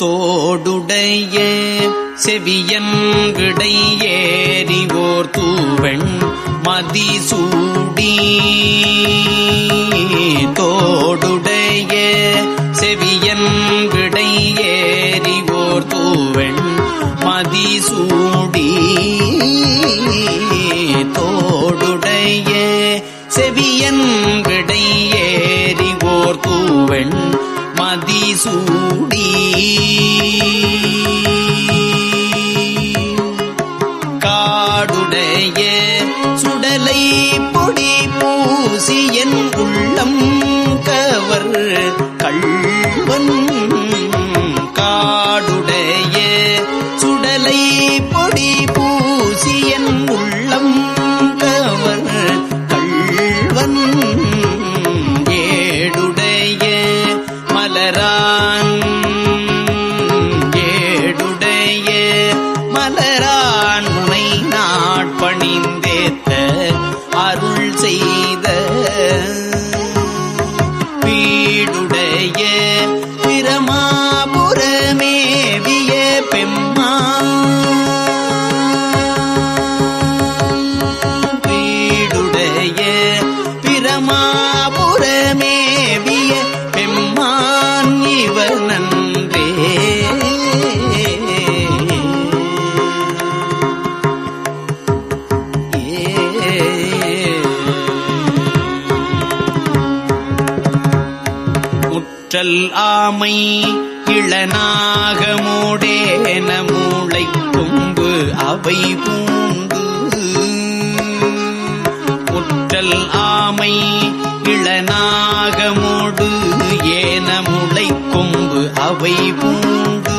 தோடுடைய செவியன் விடை ஏறிவோர் தூவெண் மதிசூடி. தோடுடைய செவியன் விடை ஏறிவோர் தூவெண் மதிசூடி. தோடுடைய செவியன் விடை ஏறிவோர் தூவெண் சூடி. முற்றல் ஆமை இளநாகமோடேன மூளை கொம்பு அவை பூந்து முற்றல் ஆமை இளநாகமோடு ஏன முளை கொம்பு அவை பூந்து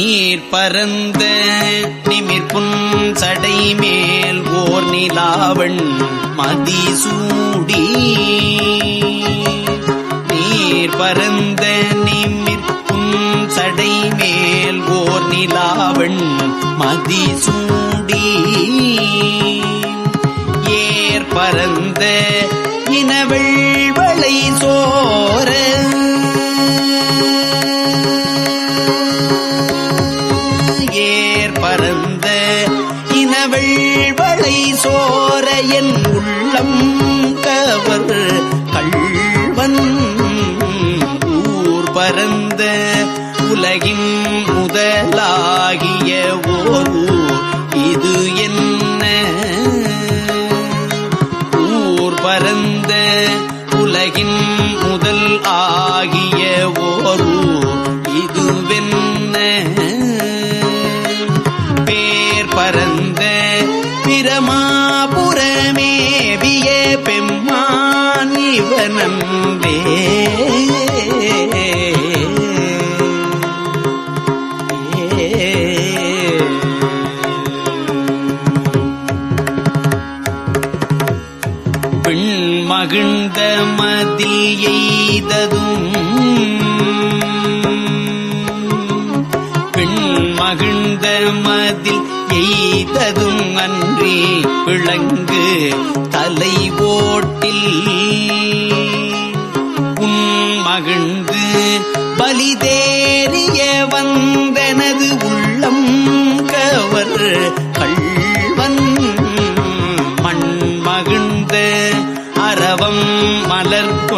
நீர் பரந்த நிமிர்புன் சடை மேல் ஓர் நிலாவண் மதிசூடி நீர் பரந்த நிமிர்புன் சடை மேல் ஓர் நிலாவண் மதிசூடி ஏர் பரந்த இனவள் வளை சோர இனவெள்வளை சோர என் உள்ளம் கவர். கள்வன் ஊர் பரந்த உலகின் முதலாகிய ஓர் மகிழ்ந்த மதில் எய்ததும் பெண் மகிழ்ந்த மதில் எய்ததும் அன்றி விளங்கு தலை ஓட்டில். உன் மகிழ்ந்து பலிதேறிய வந்தனது உள்ளம் கவர்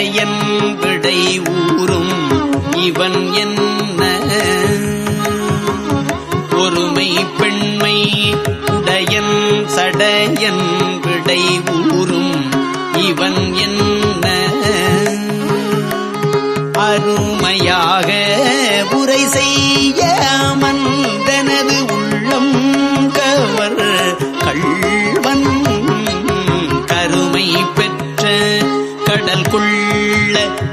சடையன் விடை ஊறும். இவன் என்ன? ஒருமை பெண்மை உடையன் சடையன் விடை ஊறும். இவன் என்ன? அருமையாக உரை செய்யாம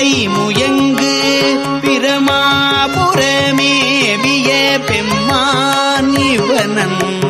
பெடை முயங்கு பிரமாபுரமேவிய பெம்மான் இவனன்.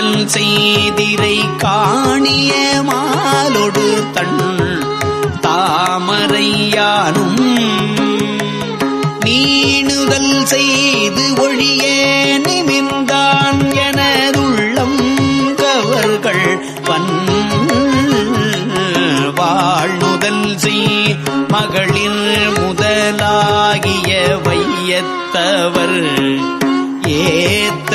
தாணுதல் செய்திரை காணிய மாலொடு தன் தாமரையானும். நீணுதல் செய்து ஒழிய நிமிர்ந்தான் எனதுள்ளம் கவர்கள் பன் வாழ்நுதல் செய் மகளிர் முதலாகிய வையத்தவர் ஏத்த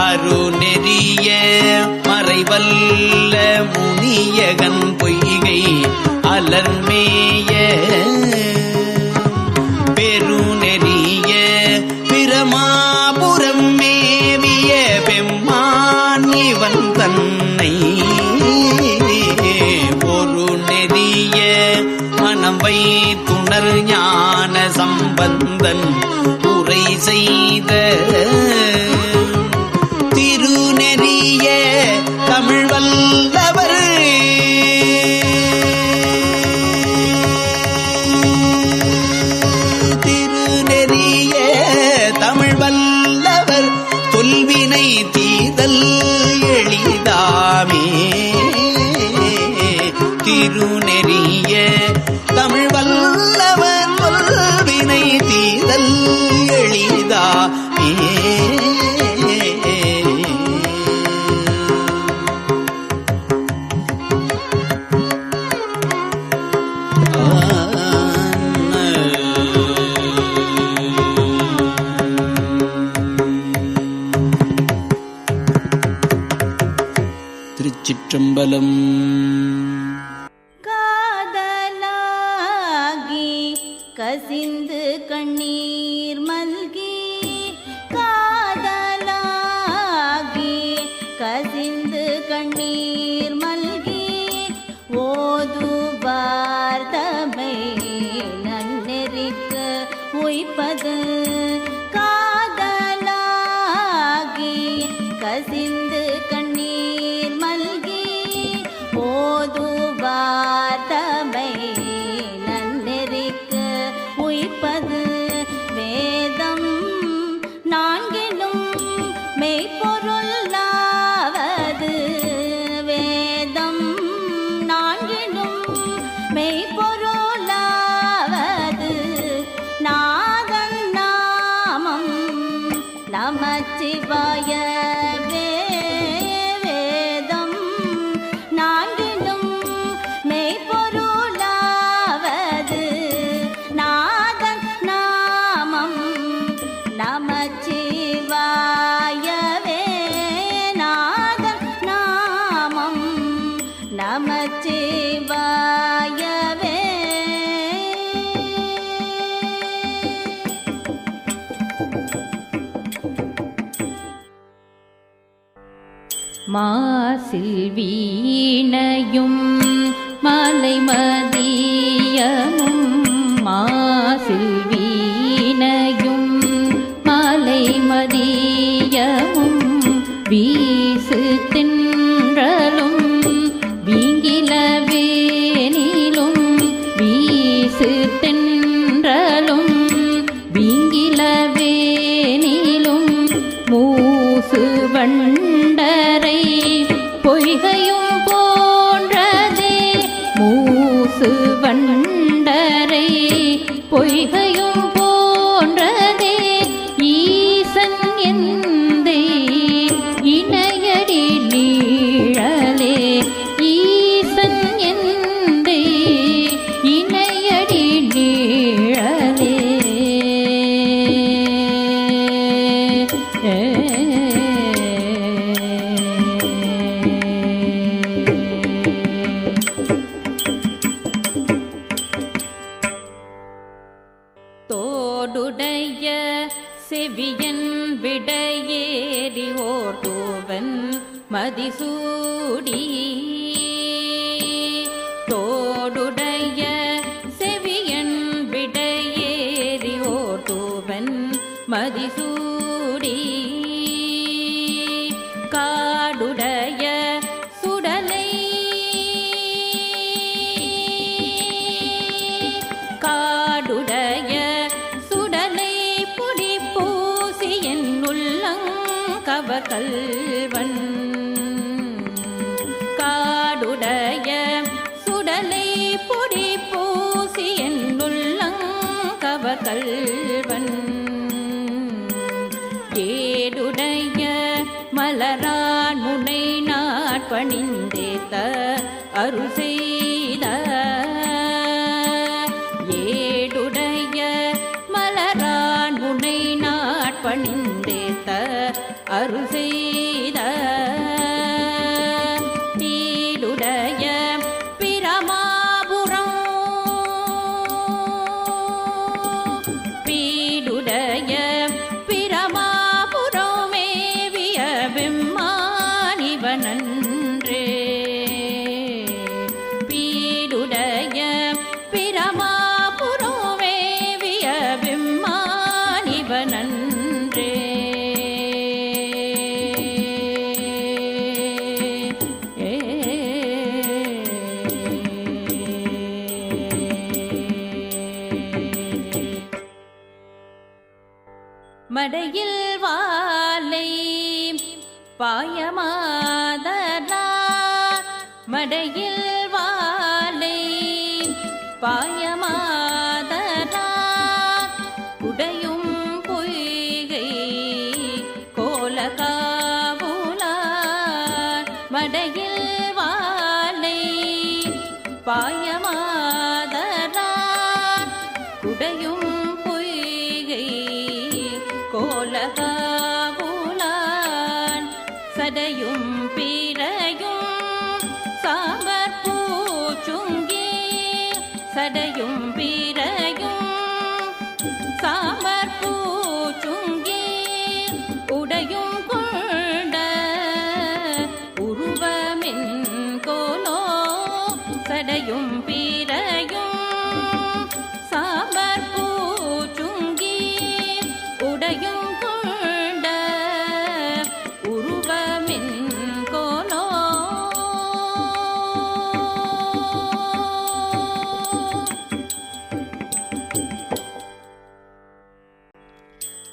அருநெறிய மறைவல்ல முனியகன் பொய்கை அலர்மே திருநெறிய தமிழ்வல்ல 我在。நமச்சிவாய மாசில் வீணையும் மலைமதி மதிசூ மடையில் வாலை பாயமாதனா மடையில் வாலை பாய ಕೋಲಹ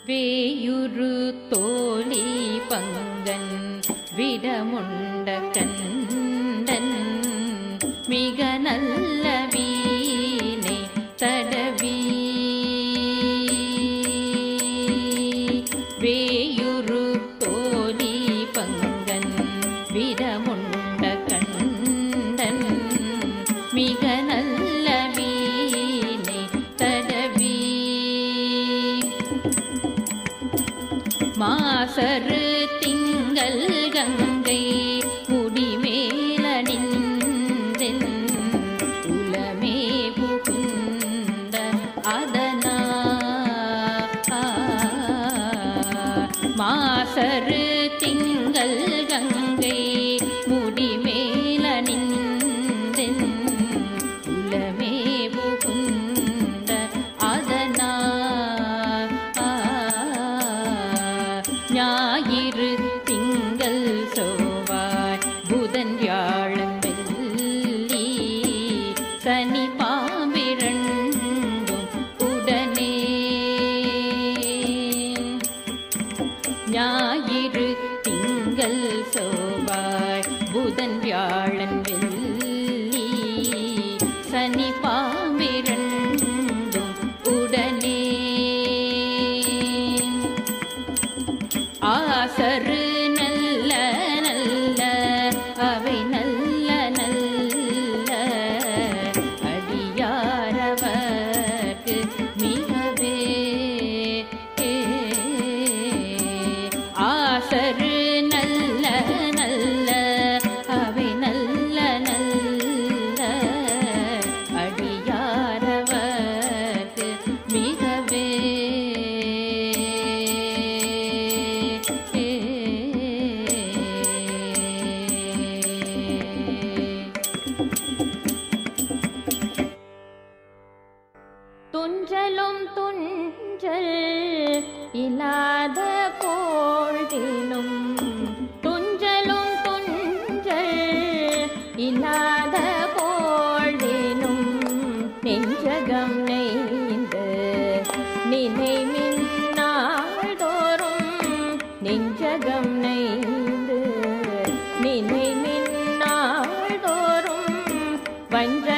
வேயுரு தோழி பங்கன் விடமுண்ட கண்டன் மிக நல்ல ஞாயிறு திங்கள் சோவாய் புதன் வியாழன் வெள்ளி வஞ்சகமற்றடி